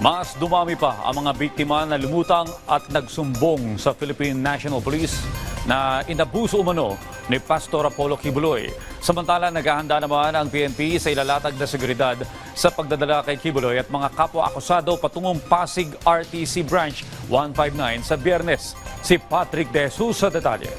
Mas dumami pa ang mga biktima na lumutang at nagsumbong sa Philippine National Police na inabuso umano ni Pastor Apollo Kibuloy. Samantala, naghahanda naman ang PNP sa ilalatag na seguridad sa pagdadala kay Kibuloy at mga kapwa-akusado patungong Pasig RTC Branch 159 sa biyernes. Si Patrick De Jesus sa detalye.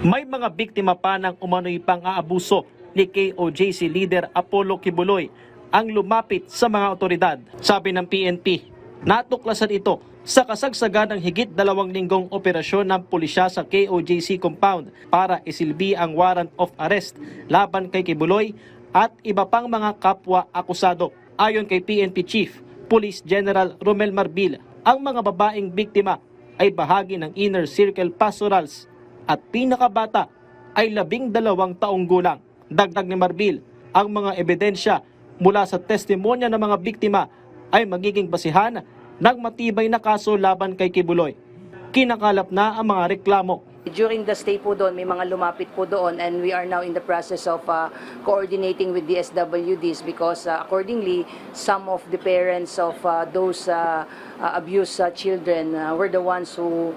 May mga biktima pa ng umano'y pang-aabuso ni KOJC leader Apollo Kibuloy ang lumapit sa mga otoridad. Sabi ng PNP, natuklasan ito sa kasagsagan ng higit dalawang linggong operasyon ng pulisya sa KOJC compound para isilbi ang warrant of arrest laban kay Kibuloy at iba pang mga kapwa akusado. Ayon kay PNP Chief, Police General Romel Marbil, ang mga babaeng biktima ay bahagi ng Inner Circle Pastorals at pinakabata ay labing dalawang taong gulang. Dagdag ni Marbil, ang mga ebidensya mula sa testimonya ng mga biktima ay magiging basihan ng matibay na kaso laban kay Kibuloy. Kinakalap na ang mga reklamo During the stay po doon, may mga lumapit po doon and we are now in the process of uh, coordinating with the SWDs because uh, accordingly, some of the parents of uh, those uh, uh, abused uh, children uh, were the ones who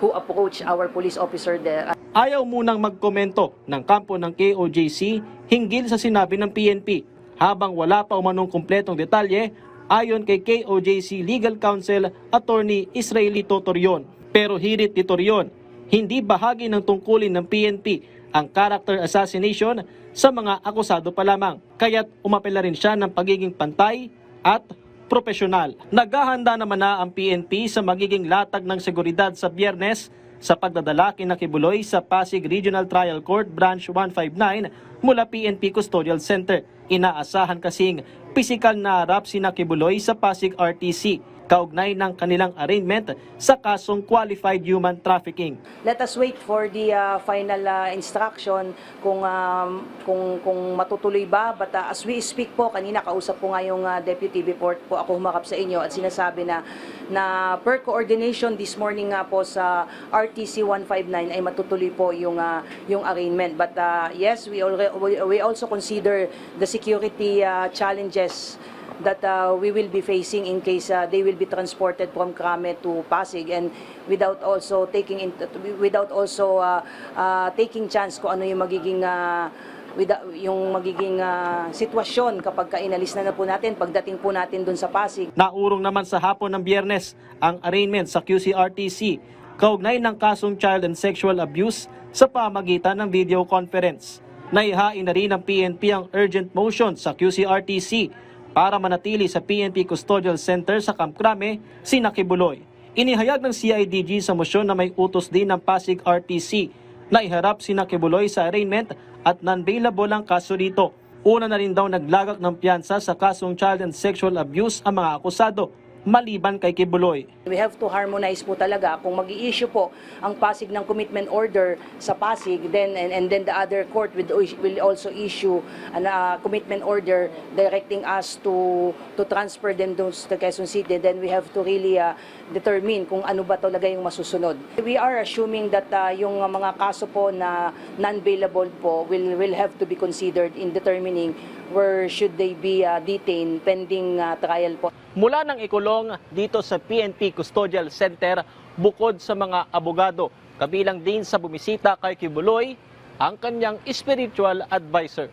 who approached our police officer there. Ayaw munang magkomento ng kampo ng KOJC hinggil sa sinabi ng PNP habang wala pa umanong kumpletong detalye ayon kay KOJC Legal Counsel Attorney Israelito Torion. Pero hirit ni Torion, hindi bahagi ng tungkulin ng PNP ang character assassination sa mga akusado pa lamang. Kaya't umapela rin siya ng pagiging pantay at profesional. Naghahanda naman na ang PNP sa magiging latag ng seguridad sa biyernes sa pagdadala kina Kibuloy sa Pasig Regional Trial Court Branch 159 mula PNP Custodial Center. Inaasahan kasing pisikal na harap sina Kibuloy sa Pasig RTC kaugnay ng kanilang arraignment sa kasong qualified human trafficking. Let us wait for the uh, final uh, instruction kung um, kung kung matutuloy ba but uh, as we speak po kanina kausap ko nga yung uh, deputy before po ako humakap sa inyo at sinasabi na na per coordination this morning nga po sa RTC 159 ay matutuloy po yung uh, yung arraignment but uh, yes we already we, also consider the security uh, challenges that uh, we will be facing in case uh, they will be transported from Krame to Pasig and without also taking in, without also uh, uh, taking chance kung ano yung magiging uh, without, yung magiging uh, sitwasyon kapag kainalis na na po natin pagdating po natin dun sa Pasig. Naurong naman sa hapon ng biyernes ang arraignment sa QCRTC kaugnay ng kasong child and sexual abuse sa pamagitan ng video conference. Naihain na rin ng PNP ang urgent motion sa QCRTC para manatili sa PNP Custodial Center sa Camp Crame, si Nakibuloy. Inihayag ng CIDG sa motion na may utos din ng Pasig RTC na iharap si Nakibuloy sa arraignment at non-bailable ang kaso dito. Una na rin daw naglagak ng piyansa sa kasong child and sexual abuse ang mga akusado maliban kay Kibuloy. We have to harmonize po talaga kung mag issue po ang Pasig ng commitment order sa Pasig then and, and then the other court will, will also issue an uh, commitment order directing us to to transfer them doon sa Quezon City then we have to really uh, determine kung ano ba talaga yung masusunod. We are assuming that uh, yung mga kaso po na non-bailable po will will have to be considered in determining where should they be uh, detained pending uh, trial po. Mula ng ikulong dito sa PNP Custodial Center bukod sa mga abogado, kabilang din sa bumisita kay Kibuloy ang kanyang spiritual advisor.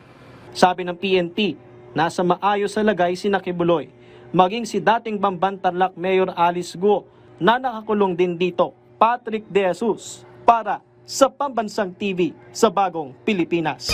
Sabi ng PNP, nasa maayos na lagay si Nakibuloy, maging si dating Bambantarlak Mayor Alice Guo na nakakulong din dito, Patrick De Jesus, para sa Pambansang TV sa Bagong Pilipinas.